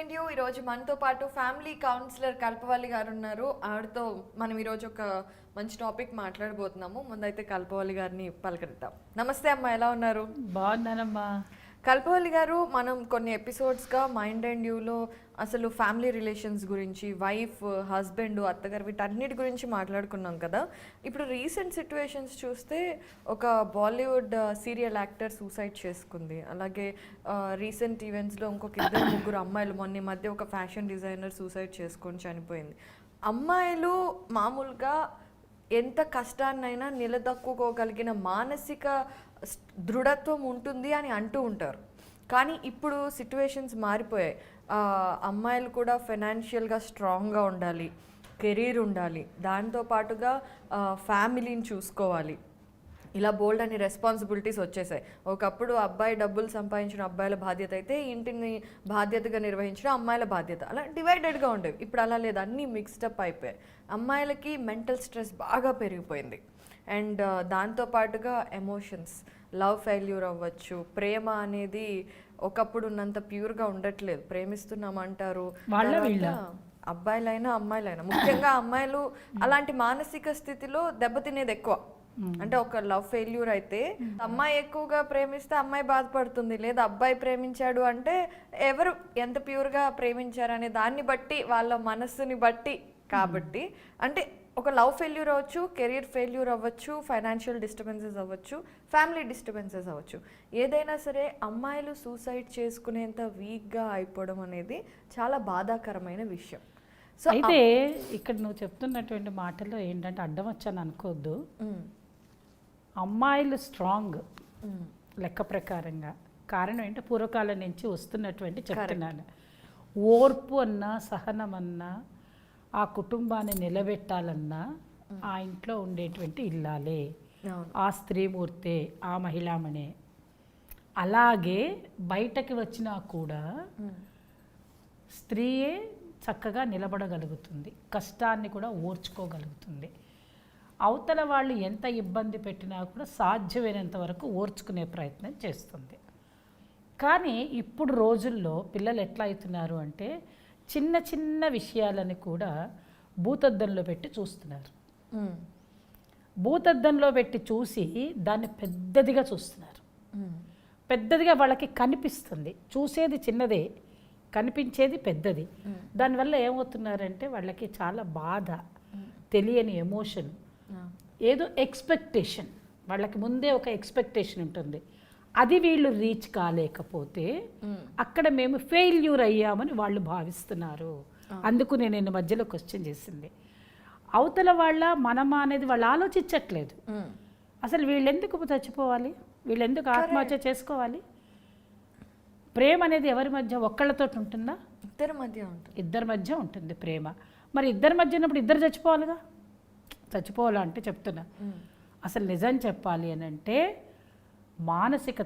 And you ఈరోజు మనతో పాటు ఫ్యామిలీ కౌన్సిలర్ కల్పవల్లి గారు ఉన్నారు ఆవిడతో మనం ఈరోజు ఒక మంచి టాపిక్ మాట్లాడబోతున్నాము. ముందైతే కల్పవల్లి గారిని పలకరిద్దాం. నమస్తే అమ్మా ఎలా ఉన్నారు? బాగున్నానమ్మా. కల్పవల్లి గారు మనం కొన్ని ఎపిసోడ్స్గా మైండ్ అండ్ యూలో అసలు ఫ్యామిలీ రిలేషన్స్ గురించి వైఫ్ హస్బెండ్ అత్తగారు వీటన్నిటి గురించి మాట్లాడుకున్నాం కదా. ఇప్పుడు రీసెంట్ సిచ్యువేషన్స్ చూస్తే ఒక బాలీవుడ్ సీరియల్ యాక్టర్ సూసైడ్ చేసుకుంది. అలాగే రీసెంట్ ఈవెంట్స్లో ఇంకొక ఇద్దరు ముగ్గురు అమ్మాయిలు మొన్న మధ్య ఒక ఫ్యాషన్ డిజైనర్ సూసైడ్ చేసుకొని చనిపోయింది. అమ్మాయిలు మామూలుగా ఎంత కష్టాన్నైనా నిలదక్కుకోగలిగిన మానసిక స్- దృఢత్వం ఉంటుంది అని అంటూ ఉంటారు. కానీ ఇప్పుడు సిట్యువేషన్స్ మారిపోయాయి. అమ్మాయిలు కూడా ఫైనాన్షియల్గా స్ట్రాంగ్గా ఉండాలి కెరీర్ ఉండాలి. దాంతో పాటుగా ఫ్యామిలీని చూసుకోవాలి. ఇలా బోల్డ్ అని రెస్పాన్సిబిలిటీస్ వచ్చేసాయి. ఒకప్పుడు అబ్బాయి డబ్బులు సంపాదించిన అబ్బాయిల బాధ్యత అయితే ఇంటిని బాధ్యతగా నిర్వహించడం అమ్మాయిల బాధ్యత. అలా డివైడెడ్గా ఉండేవి. ఇప్పుడు అలా లేదు. అన్నీ మిక్స్డప్ అయిపోయాయి. అమ్మాయిలకి మెంటల్ స్ట్రెస్ బాగా పెరిగిపోయింది. అండ్ దాంతోపాటుగా ఎమోషన్స్ లవ్ ఫెయిల్యూర్ అవ్వచ్చు ప్రేమ అనేది ఒకప్పుడు ఉన్నంత ప్యూర్గా ఉండట్లేదు. ప్రేమిస్తున్నామంటారు. వాళ్ళ తర్వాత వీళ్ళ? అబ్బాయిలైనా అమ్మాయిలైనా. ముఖ్యంగా అమ్మాయిలు అలాంటి మానసిక స్థితిలో దెబ్బతినేది ఎక్కువ. అంటే ఒక లవ్ ఫెయిల్యూర్ అయితే అమ్మాయి ఎక్కువగా ప్రేమిస్తే అమ్మాయి బాధపడుతుంది. లేదా అబ్బాయి ప్రేమించాడు అంటే ఎవరు ఎంత ప్యూర్గా ప్రేమించారనే దాన్ని బట్టి వాళ్ళ మనస్సుని బట్టి కాబట్టి. అంటే ఒక లవ్ ఫెయిల్యూర్ అవ్వచ్చు కెరీర్ ఫెయిల్యూర్ అవ్వచ్చు ఫైనాన్షియల్ డిస్టర్బెన్సెస్ అవ్వచ్చు ఫ్యామిలీ డిస్టర్బెన్సెస్ అవ్వచ్చు. ఏదైనా సరే అమ్మాయిలు సూసైడ్ చేసుకునేంత వీక్గా అయిపోవడం అనేది చాలా బాధాకరమైన విషయం. సో అయితే ఇక్కడ నువ్వు చెప్తున్నటువంటి మాటల్లో ఏంటంటే అడ్డం వచ్చాను అనుకోవద్దు అమ్మాయిలు స్ట్రాంగ్ లెక్క ప్రకారంగా. కారణం ఏంటంటే పూర్వకాలం నుంచి వస్తున్నటువంటి చెప్తున్నాను. ఓర్పు అన్నా సహనం అన్నా ఆ కుటుంబాన్ని నిలబెట్టాలన్నా ఆ ఇంట్లో ఉండేటువంటి ఇల్లాలే. ఆ స్త్రీమూర్తే ఆ మహిళామణే. అలాగే బయటకి వచ్చినా కూడా స్త్రీయే చక్కగా నిలబడగలుగుతుంది. కష్టాన్ని కూడా ఓర్చుకోగలుగుతుంది. అవతల వాళ్ళు ఎంత ఇబ్బంది పెట్టినా కూడా సాధ్యమైనంత వరకు ఓర్చుకునే ప్రయత్నం చేస్తుంది. కానీ ఇప్పుడు రోజుల్లో పిల్లలు ఎట్లా అవుతున్నారు అంటే చిన్న చిన్న విషయాలని కూడా భూతద్దంలో పెట్టి చూస్తున్నారు. భూతద్దంలో పెట్టి చూసి దాన్ని పెద్దదిగా చూస్తున్నారు. పెద్దదిగా వాళ్ళకి కనిపిస్తుంది. చూసేది చిన్నదే కనిపించేది పెద్దది. దానివల్ల ఏమవుతున్నారంటే వాళ్ళకి చాలా బాధ తెలియని ఎమోషన్. ఏదో ఎక్స్పెక్టేషన్. వాళ్ళకి ముందే ఒక ఎక్స్పెక్టేషన్ ఉంటుంది. అది వీళ్ళు రీచ్ కాలేకపోతే. అక్కడ మేము ఫెయిల్యూర్ అయ్యామని వాళ్ళు భావిస్తున్నారు. అందుకు నేను నిన్న మధ్యలో క్వశ్చన్ చేసింది. అవతల వాళ్ళ మనమా అనేది వాళ్ళు ఆలోచించట్లేదు. అసలు వీళ్ళెందుకు చచ్చిపోవాలి? వీళ్ళెందుకు ఆత్మహత్య చేసుకోవాలి? ప్రేమ అనేది ఎవరి మధ్య? ఒక్కళ్ళతో ఉంటుందా? ఇద్దరి మధ్య ఉంటుంది. ఇద్దరి మధ్య ఉంటుంది ప్రేమ. మరి ఇద్దరి మధ్య ఉన్నప్పుడు ఇద్దరు చచ్చిపోవాలిగా? చచ్చిపోవాలంటే చెప్తున్నా. అసలు నిజం చెప్పాలి అని అంటే మానసిక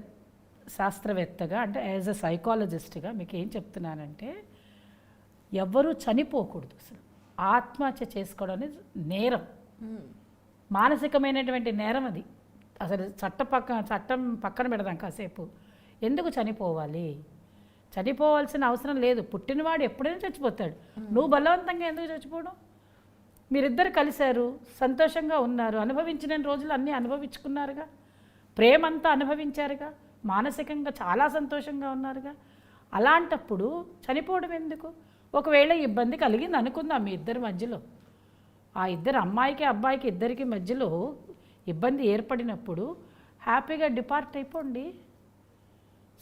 శాస్త్రవేత్తగా అంటే యాజ్ అ సైకాలజిస్ట్గా మీకు ఏం చెప్తున్నానంటే ఎవ్వరూ చనిపోకూడదు అసలు. ఆత్మహత్య చేసుకోవడం అనేది నేరం. ఉమ్. మానసికమైనటువంటి నేరం అది. అసలు చట్ట పక్క చట్టం పక్కన పెడదాం కాసేపు. ఎందుకు చనిపోవాలి? చనిపోవాల్సిన అవసరం లేదు. పుట్టినవాడు ఎప్పుడైనా చచ్చిపోతాడు. నువ్వు బలవంతంగా ఎందుకు చచ్చిపోవడం? మీరిద్దరు కలిశారు సంతోషంగా ఉన్నారు అనుభవించిన రోజులు అన్నీ అనుభవించుకున్నారుగా? ప్రేమంతా అనుభవించారుగా మానసికంగా చాలా సంతోషంగా ఉన్నారుగా. అలాంటప్పుడు చనిపోవడం ఎందుకు? ఒకవేళ ఇబ్బంది కలిగింది అనుకుందాం మీ ఇద్దరి మధ్యలో. ఆ ఇద్దరు అమ్మాయికి అబ్బాయికి ఇద్దరికి మధ్యలో ఇబ్బంది ఏర్పడినప్పుడు హ్యాపీగా డిపార్ట్ అయిపోండి.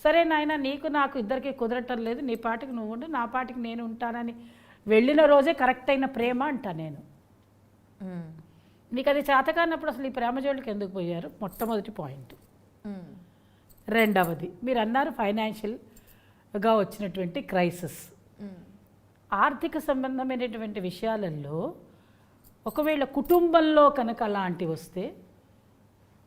సరే నాయన నీకు నాకు ఇద్దరికి కుదరటం లేదు నీ పాటికి నువ్వు ఉండు నా పాటికి నేను ఉంటానని వెళ్ళిన రోజే కరెక్ట్ అయిన ప్రేమ అంట నేను. మీకు అది చేతకానప్పుడు అసలు ఈ ప్రేమ జోలికి ఎందుకు పోయారు? మొట్టమొదటి పాయింట్. రెండవది మీరు అన్నారు ఫైనాన్షియల్గా వచ్చినటువంటి క్రైసిస్. ఆర్థిక సంబంధమైనటువంటి విషయాలలో ఒకవేళ కుటుంబంలో కనుక అలాంటివి వస్తే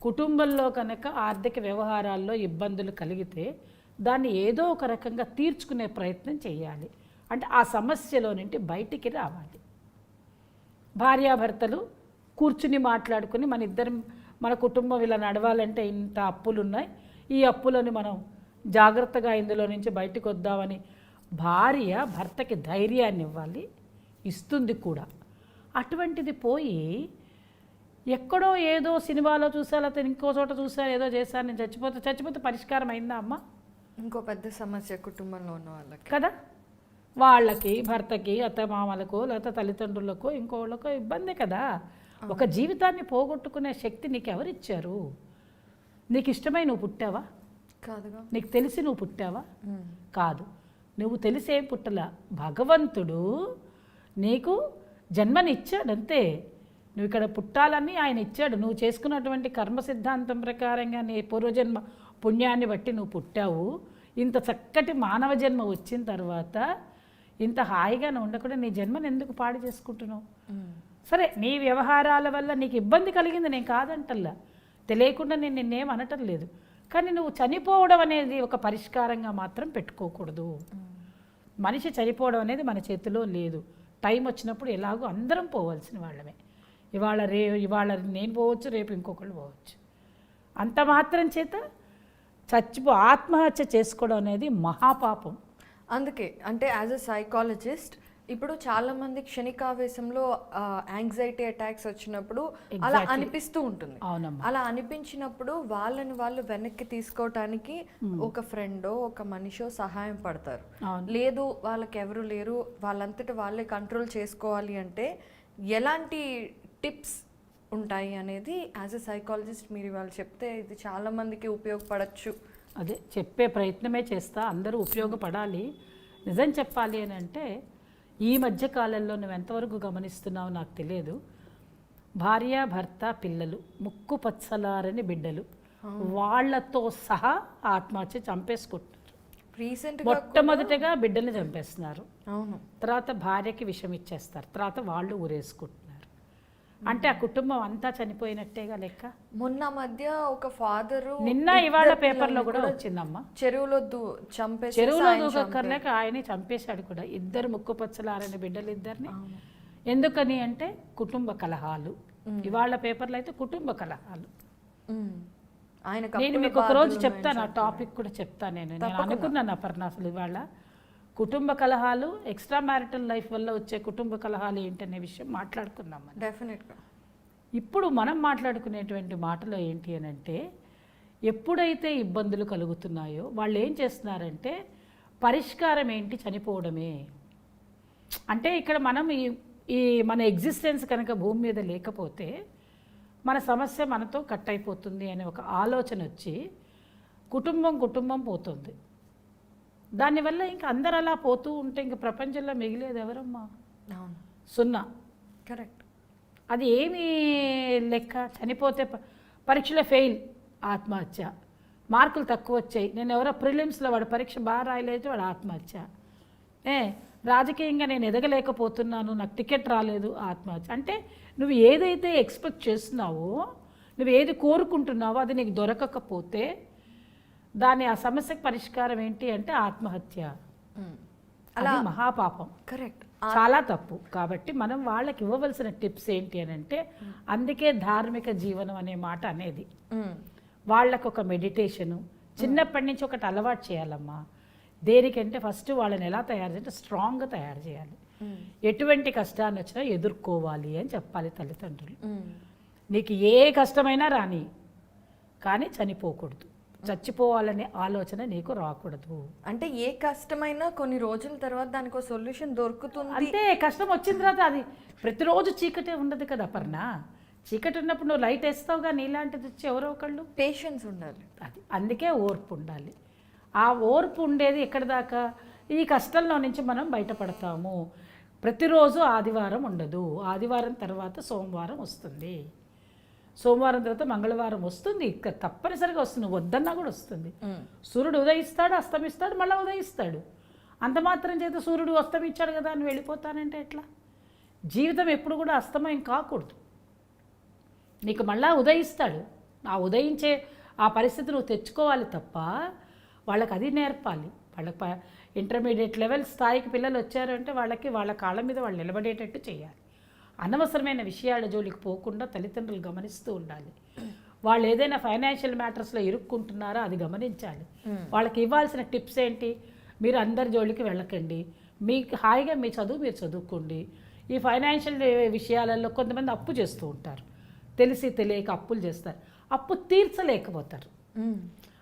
కుటుంబంలో కనుక ఆర్థిక వ్యవహారాల్లో ఇబ్బందులు కలిగితే దాన్ని ఏదో ఒక రకంగా తీర్చుకునే ప్రయత్నం చేయాలి. అంటే ఆ సమస్యలో నుండి బయటికి రావాలి. భార్యాభర్తలు కూర్చుని మాట్లాడుకుని మన ఇద్దరం మన కుటుంబం ఇలా నడవాలంటే ఇంత అప్పులు ఉన్నాయి ఈ అప్పులని మనం జాగ్రత్తగా ఇందులో నుంచి బయటకు వద్దామని భార్య భర్తకి ధైర్యాన్ని ఇవ్వాలి ఇస్తుంది కూడా. అటువంటిది పోయి ఎక్కడో ఏదో సినిమాలో చూసా లేకపోతే ఇంకో చోట చూసా ఏదో చేశాను నేను చచ్చిపోతే చచ్చిపోతే పరిష్కారం అయిందా అమ్మ? ఇంకో పెద్ద సమస్య కుటుంబంలో ఉన్న వాళ్ళకి. కదా? వాళ్ళకి భర్తకి అత్తమామలకు లేకపోతే తల్లిదండ్రులకు ఇంకోళ్ళకో ఇబ్బంది కదా. ఒక జీవితాన్ని పోగొట్టుకునే శక్తి నీకు ఎవరిచ్చారు నీకు ఇష్టమై నువ్వు పుట్టావా? కాదుగా నీకు తెలిసి నువ్వు పుట్టావా. కాదు. నువ్వు తెలిసే పుట్టల భగవంతుడు నీకు జన్మనిచ్చాడు అంతే నువ్వు ఇక్కడ పుట్టాలని ఆయన ఇచ్చాడు. నువ్వు చేసుకున్నటువంటి కర్మ సిద్ధాంతం ప్రకారంగా నీ పూర్వజన్మ పుణ్యాన్ని బట్టి నువ్వు పుట్టావు. ఇంత చక్కటి మానవ జన్మ వచ్చిన తర్వాత ఇంత హాయిగా నువ్వు ఉండకుండా నీ జన్మను ఎందుకు పాడు చేసుకుంటున్నావు. సరే నీ వ్యవహారాల వల్ల నీకు ఇబ్బంది కలిగింది నేను కాదంటల్లా. తెలియకుండా నేను నిన్నేం అనటం లేదు. కానీ నువ్వు చనిపోవడం అనేది ఒక పరిష్కారంగా మాత్రం పెట్టుకోకూడదు. మనిషి చనిపోవడం అనేది మన చేతిలో లేదు. టైం వచ్చినప్పుడు ఎలాగో అందరం పోవాల్సిన వాళ్ళమే. ఇవాళ రే ఇవాళ నేను పోవచ్చు రేపు ఇంకొకళ్ళు పోవచ్చు. అంత మాత్రం చేత చచ్చిపో ఆత్మహత్య చేసుకోవడం అనేది మహాపాపం. అందుకే అంటే యాజ్ అ సైకాలజిస్ట్ ఇప్పుడు చాలా మంది క్షణికావేశంలో యాంగ్జైటీ అటాక్స్ వచ్చినప్పుడు అలా. అనిపిస్తూ ఉంటుంది. అలా అనిపించినప్పుడు వాళ్ళని వాళ్ళు వెనక్కి తీసుకోవటానికి ఒక ఫ్రెండో ఒక మనిషో సహాయం పడతారు. లేదు వాళ్ళకి ఎవరు లేరు. వాళ్ళంతట వాళ్ళే కంట్రోల్ చేసుకోవాలి అంటే ఎలాంటి టిప్స్ ఉంటాయి అనేది యాజ్ అ సైకాలజిస్ట్ మీరు ఇవాళ చెప్తే ఇది చాలా మందికి ఉపయోగపడచ్చు. అదే చెప్పే ప్రయత్నమే చేస్తా. అందరూ ఉపయోగపడాలి. నిజం చెప్పాలి అని అంటే ఈ మధ్య కాలంలో నువ్వు ఎంతవరకు గమనిస్తున్నావు నాకు తెలియదు. భార్య భర్త పిల్లలు ముక్కు పచ్చలారని బిడ్డలు వాళ్ళతో సహా ఆత్మహత్య చంపేసుకుంటున్నారు. రీసెంట్ మొట్టమొదటిగా బిడ్డల్ని చంపేస్తున్నారు. అవును. తర్వాత భార్యకి విషం ఇచ్చేస్తారు తర్వాత వాళ్ళు ఊరేసుకుంటున్నారు. అంటే ఆ కుటుంబం అంతా చనిపోయినట్టేగా లెక్క? మొన్న మధ్య ఒక ఫాదరు నిన్న ఇవాళ పేపర్లో కూడా వచ్చిందమ్మా. చెరువులో దూ చంపేసి చెరువులో ఆయన దూకక్కర్లేక ఆయనే చంపేశాడు కూడా. ఇద్దరు ముక్కు పచ్చలారని బిడ్డలు ఇద్దరిని. ఎందుకని అంటే కుటుంబ కలహాలు. ఇవాళ పేపర్లో అయితే కుటుంబ కలహాలు. ఉమ్. ఆయనకు నేను మీకు ఒక రోజు చెప్తాను ఆ టాపిక్ కూడా చెప్తాను నేను. నేను అనుకున్నాను అపర్ణ అసలు ఇవాళ. కుటుంబ కలహాలు ఎక్స్ట్రా మ్యారిటల్ లైఫ్ వల్ల వచ్చే కుటుంబ కలహాలు ఏంటనే విషయం మాట్లాడుకుందాం మనం. డెఫినెట్గా ఇప్పుడు మనం మాట్లాడుకునేటువంటి మాటలో ఏంటి అని అంటే ఎప్పుడైతే ఇబ్బందులు కలుగుతున్నాయో వాళ్ళు ఏం చేస్తున్నారంటే పరిష్కారం ఏంటి? చనిపోవడమే. అంటే ఇక్కడ మనం ఈ ఈ మన ఎగ్జిస్టెన్స్ కనుక భూమి మీద లేకపోతే మన సమస్య మనతో కట్ అయిపోతుంది అనే ఒక ఆలోచన వచ్చి కుటుంబం కుటుంబం పోతుంది. దానివల్ల ఇంకా అందరు అలా పోతూ ఉంటే ఇంక ప్రపంచంలో మిగిలేది ఎవరమ్మా? అవును. సున్నా. కరెక్ట్. అది ఏమి లెక్క? చనిపోతే పరీక్షలో ఫెయిల్. ఆత్మహత్య. మార్కులు తక్కువ వచ్చాయి. నేను ఎవరో ప్రిలిమ్స్లో వాడు పరీక్ష బాగా రాయలేదు వాడు ఆత్మహత్య. ఏ రాజకీయంగా నేను ఎదగలేకపోతున్నాను నాకు టికెట్ రాలేదు ఆత్మహత్య. అంటే నువ్వు ఏదైతే ఎక్స్పెక్ట్ చేస్తున్నావో నువ్వు ఏది కోరుకుంటున్నావో అది నీకు దొరకకపోతే దాని ఆ సమస్యకు పరిష్కారం ఏంటి అంటే ఆత్మహత్య. అది మహాపాపం. కరెక్ట్. చాలా తప్పు. కాబట్టి మనం వాళ్ళకి ఇవ్వవలసిన టిప్స్ ఏంటి అని అంటే అందుకే ధార్మిక జీవనం అనే మాట అనేది. వాళ్ళకు ఒక మెడిటేషను. చిన్నప్పటి నుంచి ఒకటి అలవాటు చేయాలమ్మా. దేనికంటే ఫస్ట్ వాళ్ళని ఎలా తయారు చేయాలంటే స్ట్రాంగ్గా తయారు చేయాలి. ఎటువంటి కష్టాన్ని వచ్చినా ఎదుర్కోవాలి అని చెప్పాలి తల్లిదండ్రులు. నీకు ఏ కష్టమైనా రాని కానీ చనిపోకూడదు. చచ్చిపోవాలనే ఆలోచన నీకు రాకూడదు. అంటే ఏ కష్టమైనా కొన్ని రోజుల తర్వాత దానికి సొల్యూషన్ దొరుకుతుంది. అంతే కష్టం వచ్చిన తర్వాత అది ప్రతిరోజు చీకటే ఉండదు కదా పర్ణ. చీకటి ఉన్నప్పుడు నువ్వు లైట్ వేస్తావుగా నీలాంటిది వచ్చి ఎవరో ఒకళ్ళు? పేషెన్స్ ఉండాలి. అది అందుకే ఓర్పు ఉండాలి. ఆ ఓర్పు ఉండేది ఎక్కడి దాకా? ఈ కష్టంలో నుంచి మనం బయటపడతాము. ప్రతిరోజు ఆదివారం ఉండదు. ఆదివారం తర్వాత సోమవారం వస్తుంది. సోమవారం తర్వాత మంగళవారం వస్తుంది. తప్పనిసరిగా వస్తుంది. వద్దన్నా కూడా వస్తుంది. సూర్యుడు ఉదయిస్తాడు అస్తమిస్తాడు మళ్ళీ ఉదయిస్తాడు. అంత మాత్రం చేత సూర్యుడు అస్తమించాడు కదా అని వెళ్ళిపోతానంటే ఎట్లా? జీవితం ఎప్పుడు కూడా అస్తమయం కాకూడదు. నీకు మళ్ళా ఉదయిస్తాడు. ఆ ఉదయించే ఆ పరిస్థితి నువ్వు తెచ్చుకోవాలి తప్ప వాళ్ళకి అది నేర్పాలి. వాళ్ళకి ఇంటర్మీడియట్ లెవెల్ స్థాయికి పిల్లలు వచ్చారంటే వాళ్ళకి వాళ్ళ కాళ్ళ మీద వాళ్ళు నిలబడేటట్టు చేయాలి. అనవసరమైన విషయాల జోలికి పోకుండా తల్లిదండ్రులు గమనిస్తూ ఉండాలి. వాళ్ళు ఏదైనా ఫైనాన్షియల్ మ్యాటర్స్లో ఇరుక్కుంటున్నారో అది గమనించాలి. వాళ్ళకి ఇవ్వాల్సిన టిప్స్ ఏంటి? మీరు అందరి జోలికి వెళ్ళకండి. మీకు హాయిగా మీ చదువు మీరు చదువుకోండి. ఈ ఫైనాన్షియల్ విషయాలలో కొంతమంది అప్పు చేస్తూ ఉంటారు. తెలిసి తెలియక అప్పులు చేస్తారు. అప్పు తీర్చలేకపోతారు.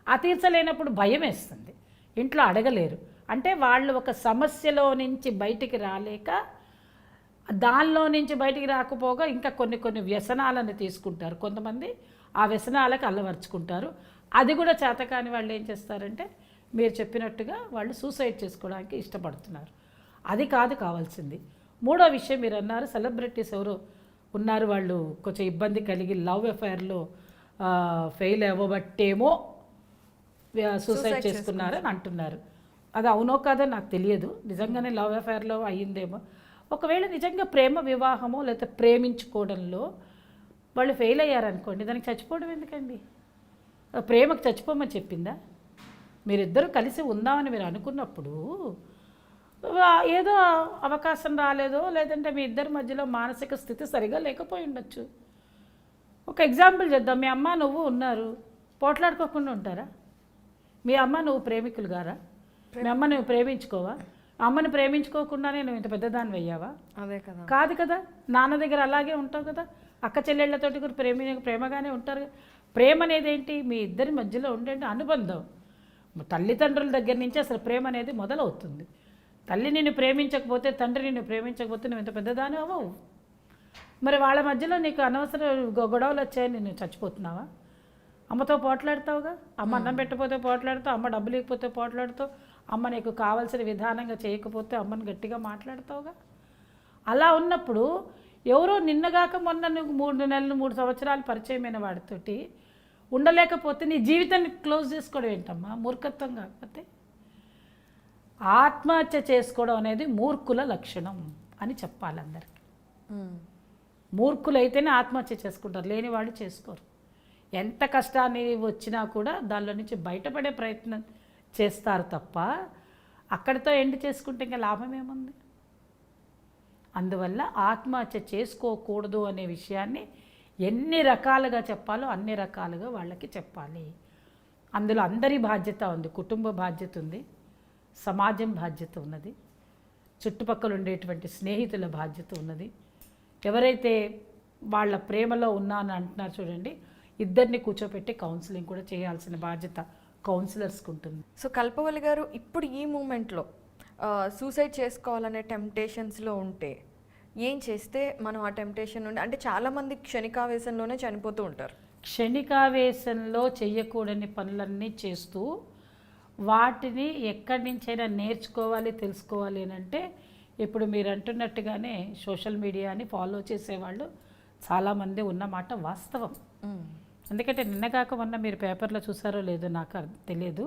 ఆ తీర్చలేనప్పుడు భయం వేస్తుంది. ఇంట్లో అడగలేరు. అంటే వాళ్ళు ఒక సమస్యలో నుంచి బయటికి రాలేక దానిలో నుంచి బయటికి రాకపోగా ఇంకా కొన్ని కొన్ని వ్యసనాలను తీసుకుంటారు. కొంతమంది ఆ వ్యసనాలకు అల్లవరుచుకుంటారు అది కూడా చేతకాని వాళ్ళు ఏం చేస్తారంటే మీరు చెప్పినట్టుగా వాళ్ళు సూసైడ్ చేసుకోవడానికి ఇష్టపడుతున్నారు. అది కాదు కావాల్సింది. మూడో విషయం మీరు అన్నారు సెలబ్రిటీస్ ఎవరో ఉన్నారు వాళ్ళు కొంచెం ఇబ్బంది కలిగి లవ్ అఫైర్లో ఫెయిల్ అవ్వబట్టేమో సూసైడ్ చేసుకున్నారని అంటున్నారు. అది అవునో కాదో నాకు తెలియదు. నిజంగానే లవ్ అఫైర్లో అయ్యిందేమో. ఒకవేళ నిజంగా ప్రేమ వివాహమో లేకపోతే ప్రేమించుకోవడంలో వాళ్ళు ఫెయిల్ అయ్యారనుకోండి దానికి చచ్చిపోవడం ఎందుకండి? ప్రేమకు చచ్చిపోమని చెప్పిందా? మీరిద్దరూ కలిసి ఉందామని మీరు అనుకున్నప్పుడు ఏదో అవకాశం రాలేదో లేదంటే మీ ఇద్దరి మధ్యలో మానసిక స్థితి సరిగా లేకపోయి ఉండొచ్చు. ఒక ఎగ్జాంపుల్ చేద్దాం. మీ అమ్మ నువ్వు ఉన్నారు పోట్లాడుకోకుండా ఉంటారా? మీ అమ్మ నువ్వు ప్రేమికులు గారా? మీ అమ్మ నువ్వు ప్రేమించుకోవా? అమ్మని ప్రేమించుకోకుండానే నువ్వు ఇంత పెద్దదాన్ని అయ్యావా అదే కదా. కాదు కదా. నాన్న దగ్గర అలాగే ఉంటావు కదా. అక్క చెల్లెళ్ళతోటి కూడా ప్రేమ ప్రేమగానే ఉంటారు. ప్రేమ అనేది ఏంటి? మీ ఇద్దరి మధ్యలో ఉండే అనుబంధం. తల్లిదండ్రుల దగ్గర నుంచి అసలు ప్రేమ అనేది మొదలవుతుంది. తల్లి నిన్ను ప్రేమించకపోతే తండ్రి నిన్ను ప్రేమించకపోతే నువ్వు ఇంత పెద్దదాని అవ్వవు. మరి వాళ్ళ మధ్యలో నీకు అనవసర గొడవలు వచ్చాయి నేను చచ్చిపోతున్నావా? అమ్మతో పోట్లాడతావుగా? అమ్మ అన్నం పెట్టకపోతే పోట్లాడుతావు అమ్మ డబ్బులు ఇవ్వకపోతే పోట్లాడుతావు. అమ్మ నీకు కావాల్సిన విధానంగా చేయకపోతే అమ్మని గట్టిగా మాట్లాడతావుగా? అలా ఉన్నప్పుడు ఎవరో నిన్నగాక మొన్న నువ్వు మూడు నెలలు మూడు సంవత్సరాలు పరిచయమైన వాడితోటి ఉండలేకపోతే నీ జీవితాన్ని క్లోజ్ చేసుకోవడం ఏంటమ్మా? మూర్ఖత్వం కాకపోతే? ఆత్మహత్య చేసుకోవడం అనేది మూర్ఖుల లక్షణం అని చెప్పాలి అందరికీ. మూర్ఖులైతేనే ఆత్మహత్య చేసుకుంటారు లేనివాడు చేసుకోరు. ఎంత కష్టాన్ని వచ్చినా కూడా దానిలో నుంచి బయటపడే ప్రయత్నం చేస్తారు తప్ప అక్కడితో ఎండ్ చేసుకుంటే ఇంకా లాభం ఏముంది? అందువల్ల ఆత్మహత్య చేసుకోకూడదు అనే విషయాన్ని ఎన్ని రకాలుగా చెప్పాలో అన్ని రకాలుగా వాళ్ళకి చెప్పాలి. అందులో అందరి బాధ్యత ఉంది కుటుంబ బాధ్యత ఉంది సమాజం బాధ్యత ఉన్నది చుట్టుపక్కల ఉండేటువంటి స్నేహితుల బాధ్యత ఉన్నది. ఎవరైతే వాళ్ళ ప్రేమలో ఉన్నానని అంటున్నారు చూడండి ఇద్దరిని కూర్చోపెట్టి కౌన్సిలింగ్ కూడా చేయాల్సిన బాధ్యత కౌన్సిలర్స్కి ఉంటుంది. సో కల్పవల్లి గారు ఇప్పుడు ఈ మూమెంట్లో సూసైడ్ చేసుకోవాలనే టెంప్టేషన్స్లో ఉంటే ఏం చేస్తే మనం ఆ టెంప్టేషన్ నుండి అంటే చాలామంది క్షణికావేశంలోనే చనిపోతూ ఉంటారు. క్షణికావేశంలో చెయ్యకూడని పనులన్నీ చేస్తూ వాటిని ఎక్కడి నుంచైనా నేర్చుకోవాలి తెలుసుకోవాలి అని అంటే ఇప్పుడు మీరు అంటున్నట్టుగానే సోషల్ మీడియాని ఫాలో చేసేవాళ్ళు చాలామంది ఉన్నమాట వాస్తవం. ఎందుకంటే నిన్న కాక మొన్న మీరు పేపర్లో చూసారో లేదో నాకు తెలియదు.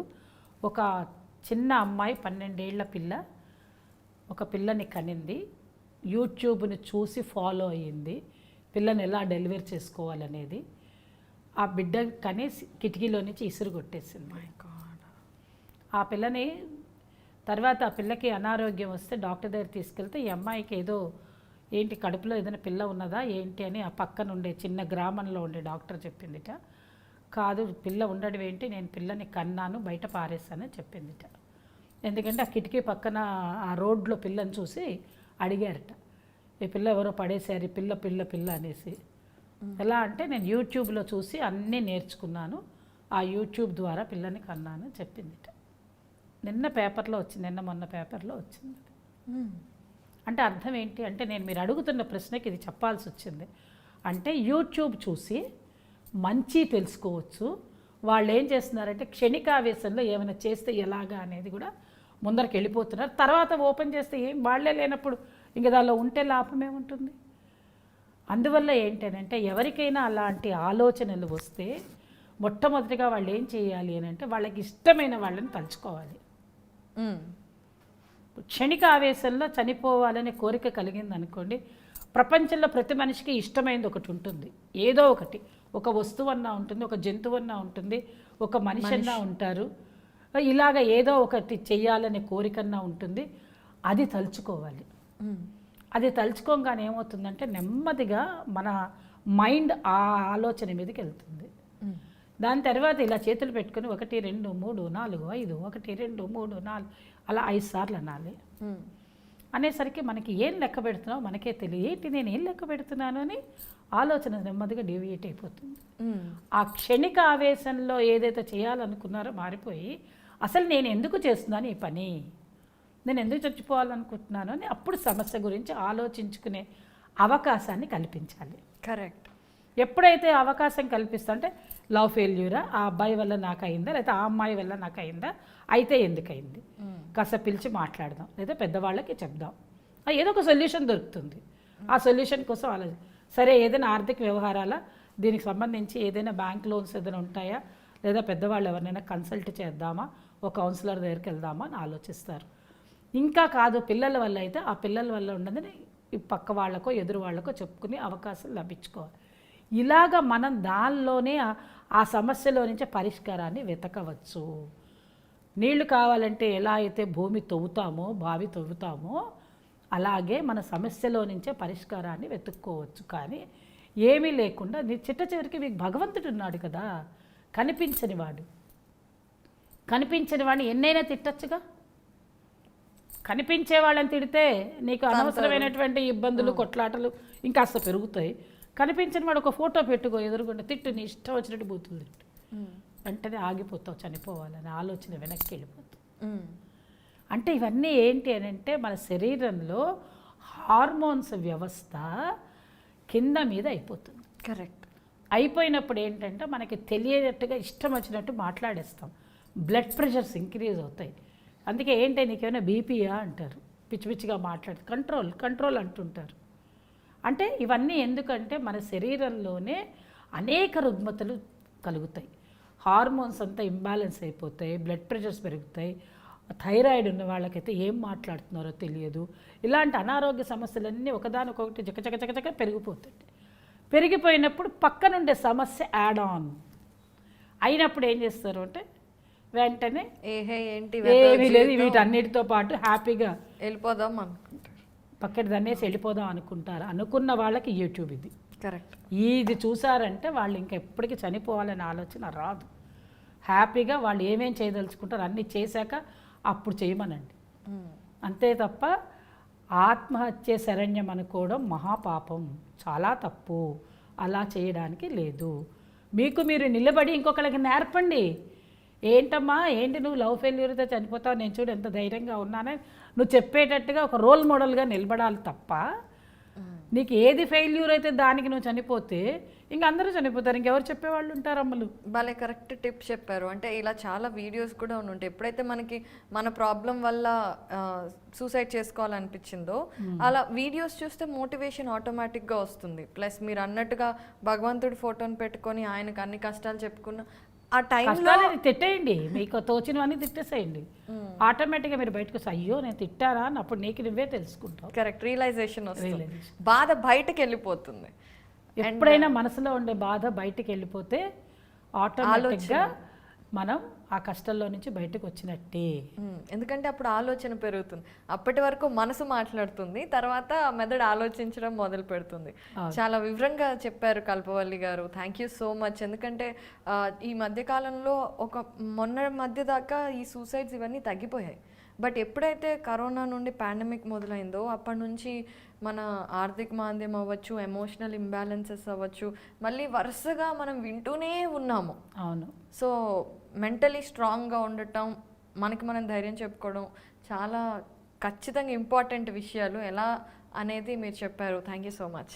ఒక చిన్న అమ్మాయి పన్నెండేళ్ళ పిల్ల ఒక పిల్లని కనింది. యూట్యూబ్ని చూసి ఫాలో అయ్యింది. పిల్లని ఎలా డెలివరీ చేసుకోవాలనేది. ఆ బిడ్డ కనేసి కిటికీలో నుంచి ఇసురు కొట్టేసింది. ఆ పిల్లని తర్వాత ఆ పిల్లకి అనారోగ్యం వస్తే డాక్టర్ దగ్గర తీసుకెళ్తే ఈ అమ్మాయికి ఏదో ఏంటి కడుపులో ఏదైనా పిల్ల ఉన్నదా ఏంటి అని ఆ పక్కన ఉండే చిన్న గ్రామంలో ఉండే డాక్టర్ చెప్పిందిట. కాదు పిల్ల ఉండడం ఏంటి నేను పిల్లని కన్నాను బయట పారేస్తానని చెప్పిందిట. ఎందుకంటే ఆ కిటికీ పక్కన ఆ రోడ్లో పిల్లని చూసి అడిగారట. ఈ పిల్ల ఎవరో పడేశారు ఈ పిల్ల పిల్ల పిల్ల అనేసి. ఎలా అంటే నేను యూట్యూబ్లో చూసి అన్నీ నేర్చుకున్నాను. ఆ యూట్యూబ్ ద్వారా పిల్లని కన్నాను చెప్పిందిట. నిన్న పేపర్లో వచ్చింది నిన్న మొన్న పేపర్లో వచ్చింది అంటే అర్థం ఏంటి అంటే నేను మీరు అడుగుతున్న ప్రశ్నకి ఇది చెప్పాల్సి వచ్చింది. అంటే యూట్యూబ్ చూసి మంచి తెలుసుకోవచ్చు. వాళ్ళు ఏం చేస్తున్నారంటే క్షణికావేశంలో ఏమైనా చేస్తే ఎలాగా అనేది కూడా ముందరికి వెళ్ళిపోతున్నారు. తర్వాత ఓపెన్ చేస్తే ఏం వాళ్ళే లేనప్పుడు ఇంక దానిలో ఉంటే లాభమే ఉంటుంది అందువల్ల ఏంటంటే ఎవరికైనా అలాంటి ఆలోచనలు వస్తే మొట్టమొదటిగా వాళ్ళు ఏం చేయాలి అని అంటే వాళ్ళకి ఇష్టమైన వాళ్ళని తలుచుకోవాలి. క్షణిక ఆవేశంలో చనిపోవాలనే కోరిక కలిగింది అనుకోండి ప్రపంచంలో ప్రతి మనిషికి ఇష్టమైనది ఒకటి ఉంటుంది. ఏదో ఒకటి. ఒక వస్తువు అన్నా ఉంటుంది ఒక జంతువు అన్నా ఉంటుంది ఒక మనిషి అన్నా ఉంటారు. ఇలాగ ఏదో ఒకటి చెయ్యాలనే కోరికన్నా ఉంటుంది. అది తలుచుకోవాలి. అది తలుచుకోగానే ఏమవుతుందంటే నెమ్మదిగా మన మైండ్ ఆ ఆలోచన మీదకి వెళ్తుంది. దాని తర్వాత ఇలా చేతులు పెట్టుకొని ఒకటి రెండు మూడు నాలుగు ఐదు ఒకటి రెండు మూడు నాలుగు అలా ఐదు సార్లు అనాలి. అనేసరికి మనకి ఏం లెక్క పెడుతున్నావు మనకే తెలియదు. ఏంటి నేను ఏం లెక్క పెడుతున్నాను అని ఆలోచన నెమ్మదిగా డేవియేట్ అయిపోతుంది. ఆ క్షణిక ఆవేశంలో ఏదైతే చేయాలనుకున్నారో మారిపోయి అసలు నేను ఎందుకు చేస్తున్నాను ఈ పని? నేను ఎందుకు చచ్చిపోవాలనుకుంటున్నాను అని అప్పుడు సమస్య గురించి ఆలోచించుకునే అవకాశాన్ని కల్పించాలి. కరెక్ట్. ఎప్పుడైతే అవకాశం కల్పిస్తుంటే లవ్ ఫెయిల్యూరా ఆ అబ్బాయి వల్ల నాకు అయిందా లేదా ఆ అమ్మాయి వల్ల నాకు అయిందా అయితే ఎందుకయింది. కాస్త పిలిచి మాట్లాడదాం. లేదా పెద్దవాళ్ళకి చెప్దాం. ఏదో ఒక సొల్యూషన్ దొరుకుతుంది. ఆ సొల్యూషన్ కోసం ఆలోచన సరే ఏదైనా ఆర్థిక వ్యవహారాల దీనికి సంబంధించి ఏదైనా బ్యాంక్ లోన్స్ ఏదైనా ఉంటాయా? లేదా పెద్దవాళ్ళు ఎవరినైనా కన్సల్ట్ చేద్దామా? ఒక కౌన్సిలర్ దగ్గరికి వెళ్దామా అని ఆలోచిస్తారు. ఇంకా కాదు పిల్లల వల్ల అయితే ఆ పిల్లల వల్ల ఉన్నదని ఈ పక్క వాళ్ళకో ఎదురు వాళ్ళకో చెప్పుకునే అవకాశం లభించుకోవాలి. ఇలాగ మనం దానిలోనే ఆ- సమస్యలో నుంచి పరిష్కారాన్ని వెతకవచ్చు. నీళ్ళు కావాలంటే ఎలా అయితే భూమి తవ్వుతామో బావి తవ్వుతామో అలాగే మన సమస్యలో నుంచే పరిష్కారాన్ని వెతుక్కోవచ్చు. కానీ ఏమీ లేకుండా నీ చిట్ట చివరికి మీకు భగవంతుడు ఉన్నాడు కదా కనిపించని వాడు. కనిపించని వాడిని ఎన్నైనా తిట్టచ్చుగా? కనిపించే వాళ్ళని తిడితే నీకు అనవసరమైనటువంటి ఇబ్బందులు కొట్లాటలు ఇంకాస్త పెరుగుతాయి. కనిపించని వాడు ఒక ఫోటో పెట్టుకో ఎదురుగుండా తిట్టు నీ ఇష్టం వచ్చినట్టు బూతులు తిట్టు. వెంటనే ఆగిపోతావు చనిపోవాలని ఆలోచన వెనక్కి వెళ్ళిపోతావు మ్మ్. అంటే ఇవన్నీ ఏంటి అని అంటే మన శరీరంలో హార్మోన్స్ వ్యవస్థ కింద మీద అయిపోతుంది. కరెక్ట్. అయిపోయినప్పుడు ఏంటంటే మనకి తెలియనట్టుగా ఇష్టం వచ్చినట్టు మాట్లాడేస్తాం. బ్లడ్ ప్రెషర్స్ ఇంక్రీజ్ అవుతాయి. అందుకే ఏంటి నీకేమైనా బీపీయా అంటారు. పిచ్చి పిచ్చిగా మాట్లాడు కంట్రోల్ కంట్రోల్ అంటుంటారు. అంటే ఇవన్నీ ఎందుకంటే మన శరీరంలోనే అనేక రుగ్మతలు కలుగుతాయి. హార్మోన్స్ అంతా ఇంబ్యాలెన్స్ అయిపోతాయి బ్లడ్ ప్రెషర్స్ పెరుగుతాయి. థైరాయిడ్ ఉన్న వాళ్ళకైతే ఏం మాట్లాడుతున్నారో తెలియదు. ఇలాంటి అనారోగ్య సమస్యలన్నీ ఒకదానికొకటి జక జక పెరిగిపోతాయి. పెరిగిపోయినప్పుడు పక్కనుండే సమస్య యాడ్ ఆన్. అయినప్పుడు ఏం చేస్తారు అంటే వెంటనే ఏంటి ఏమీ లేదు వీటన్నిటితో పాటు హ్యాపీగా వెళ్ళిపోదాం అనుకుంటారు పక్కన దన్నేసి వెళ్ళిపోదాం అనుకుంటారు. అనుకున్న వాళ్ళకి యూట్యూబ్ ఇది. కరెక్ట్. ఇది చూసారంటే వాళ్ళు ఇంకా ఎప్పటికీ చనిపోవాలనే ఆలోచన రాదు. హ్యాపీగా వాళ్ళు ఏమేం చేయదలుచుకుంటారు అన్నీ చేశాక అప్పుడు చేయమనండి. అంతే తప్ప ఆత్మహత్య శరణ్యం అనుకోవడం మహాపాపం. చాలా తప్పు. అలా చేయడానికి లేదు. మీకు మీరు నిలబడి ఇంకొకరికి నేర్పండి. ఏంటమ్మా ఏంటి నువ్వు లవ్ ఫెయిల్యూర్తో చనిపోతావు? నేను చూడు ఎంత ధైర్యంగా ఉన్నానని నువ్వు చెప్పేటట్టుగా ఒక రోల్ మోడల్గా నిలబడాలి తప్ప నీకు ఏది ఫెయిల్యూర్ అయితే దానికి నువ్వు చనిపోతే ఇంక అందరూ చనిపోతారు. ఇంకెవరు చెప్పేవాళ్ళు ఉంటారు అమ్మలు? భలే కరెక్ట్ టిప్ చెప్పారు. అంటే ఇలా చాలా వీడియోస్ కూడా ఉంటాయి ఎప్పుడైతే మనకి మన ప్రాబ్లం వల్ల సూసైడ్ చేసుకోవాలనిపించిందో అలా వీడియోస్ చూస్తే మోటివేషన్ ఆటోమేటిక్గా వస్తుంది. ప్లస్ మీరు అన్నట్టుగా భగవంతుడి ఫోటోని పెట్టుకొని ఆయనకు అన్ని కష్టాలు చెప్పుకున్న ఆ టైంలో తిట్టేయండి. మీకు తోచినవన్నీ తిట్టేసేయండి. ఆటోమేటిక్గా మీరు బయటకు వస్తే అయ్యో నేను తిట్టారా అని అప్పుడు నీకు నువ్వే తెలుసుకుంటావు. కరెక్ట్ రియలైజేషన్ వస్తుంది. బాధ బయటకు వెళ్ళిపోతుంది ఎప్పుడైనా మనసులో ఉండే బాధ బయటికి వెళ్ళిపోతే ఆటోమేటిక్గా మనం ఆ కష్టంలో నుంచి బయటకు వచ్చినట్టే. ఎందుకంటే అప్పుడు ఆలోచన పెరుగుతుంది. అప్పటి వరకు మనసు మాట్లాడుతుంది తర్వాత మెదడు ఆలోచించడం మొదలు పెడుతుంది. చాలా వివరంగా చెప్పారు కల్పవల్లి గారు. థ్యాంక్ యూ సో మచ్ ఎందుకంటే ఈ మధ్య కాలంలో ఒక మొన్న మధ్య దాకా ఈ సూసైడ్స్ ఇవన్నీ తగ్గిపోయాయి. బట్ ఎప్పుడైతే కరోనా నుండి పాండమిక్ మొదలైందో అప్పటి నుంచి మన ఆర్థిక మాంద్యం అవ్వచ్చు ఎమోషనల్ ఇంబ్యాలెన్సెస్ అవ్వచ్చు మళ్ళీ వరుసగా మనం వింటూనే ఉన్నాము. అవును. సో మెంటలీ స్ట్రాంగ్గా ఉండటం మనకి మనం ధైర్యం చెప్పుకోవడం చాలా ఖచ్చితంగా ఇంపార్టెంట్ విషయాలు. ఎలా అనేది మీరు చెప్పారు. Thank you so much